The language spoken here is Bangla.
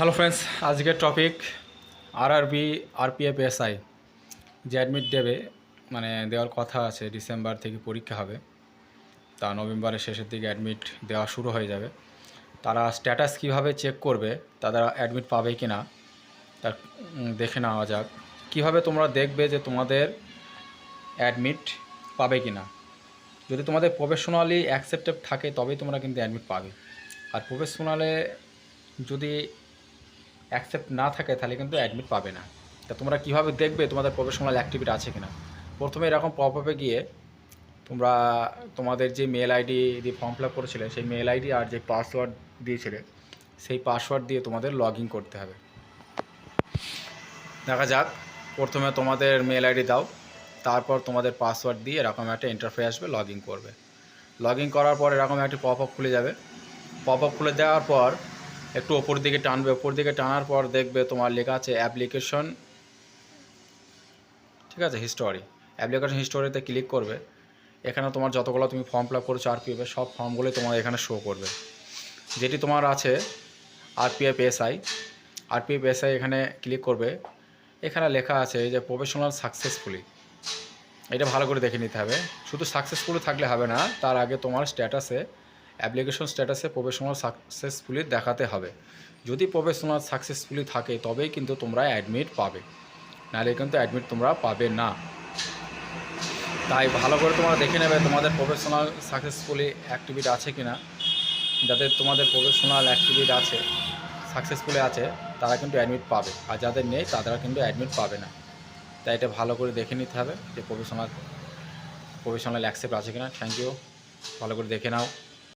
হ্যালো ফ্রেন্ডস আজকের টপিক আরআরবি আরপিএফ এসআই যে অ্যাডমিট দেবে মানে দেওয়ার কথা আছে ডিসেম্বর থেকে পরীক্ষা হবে। তা নভেম্বরের শেষের দিকে অ্যাডমিট দেওয়া শুরু হয়ে যাবে। তারা স্ট্যাটাস কীভাবে চেক করবে তারা অ্যাডমিট পাবে কি না তা দেখে নেওয়া যাক। কীভাবে তোমরা দেখবে যে তোমাদের অ্যাডমিট পাবে কি না যদি তোমাদের প্রফেশনালি অ্যাকসেপ্টেড থাকে, তবেই তোমরা কিন্তু অ্যাডমিট পাবে। আর প্রফেশনালে যদি অ্যাকসেপ্ট না থাকে তাহলে কিন্তু অ্যাডমিট পাবে না। তা তোমরা কীভাবে দেখবে তোমাদের প্রফেশনাল অ্যাক্টিভিটি আছে কিনা? প্রথমে এরকম পপ আপে গিয়ে তোমরা তোমাদের যে মেল আইডি দিয়ে ফর্ম ফিল আপ করেছিলে, সেই মেল আইডি আর যে পাসওয়ার্ড দিয়েছিলে, সেই পাসওয়ার্ড দিয়ে তোমাদের লগ ইন করতে হবে। দেখা যাক, প্রথমে তোমাদের মেল আইডি দাও, তারপর তোমাদের পাসওয়ার্ড দিয়ে এরকম একটা ইন্টারফেস আসবে লগ ইন করবে। লগ ইন করার পর এরকম একটি পপ আপ খুলে যাবে। পপ আপ খুলে দেওয়ার পর একটু ওপর দিকে টানবে, ওপর দিকে টানার পর দেখবে তোমার লেখা আছে অ্যাপ্লিকেশন। ঠিক আছে হিস্টোরি অ্যাপ্লিকেশন হিস্টোরিতে ক্লিক করবে। এখানে তোমার যতগুলো তুমি ফর্ম ফিল আপ করেছ আর আরপিএফে সব ফর্মগুলোই তোমার এখানে শো করবে। যেটি তোমার আছে আর আরপিএফ এসআই আরপিএফ এসআই এখানে ক্লিক করবে। এখানে লেখা আছে যে প্রফেশনাল সাকসেসফুলি এটা ভালো করে দেখে নিতে হবে। শুধু সাকসেসফুলি থাকলে হবে না, তার আগে তোমার স্ট্যাটাসে অ্যাপ্লিকেশন স্ট্যাটাসে প্রফেশনাল সাকসেসফুলি দেখাতে হবে। যদি প্রফেশনাল সাকসেসফুলি থাকে, তবেই কিন্তু তোমরা অ্যাডমিট পাবে। নাহলে কিন্তু অ্যাডমিট তোমরা পাবে না। তাই ভালো করে তোমরা দেখে নেবে তোমাদের প্রফেশনাল সাকসেসফুলি অ্যাক্টিভিটি আছে কি না যাদের তোমাদের প্রফেশনাল অ্যাক্টিভিটি আছে, সাকসেসফুলি আছে, তারা কিন্তু অ্যাডমিট পাবে। আর যাদের নেই তারা কিন্তু অ্যাডমিট পাবে না। তাই এটা ভালো করে দেখে নিতে হবে যে প্রফেশনাল প্রফেশনাল অ্যাকসেপ্ট আছে কিনা। Thank you. ভালো করে দেখে নাও।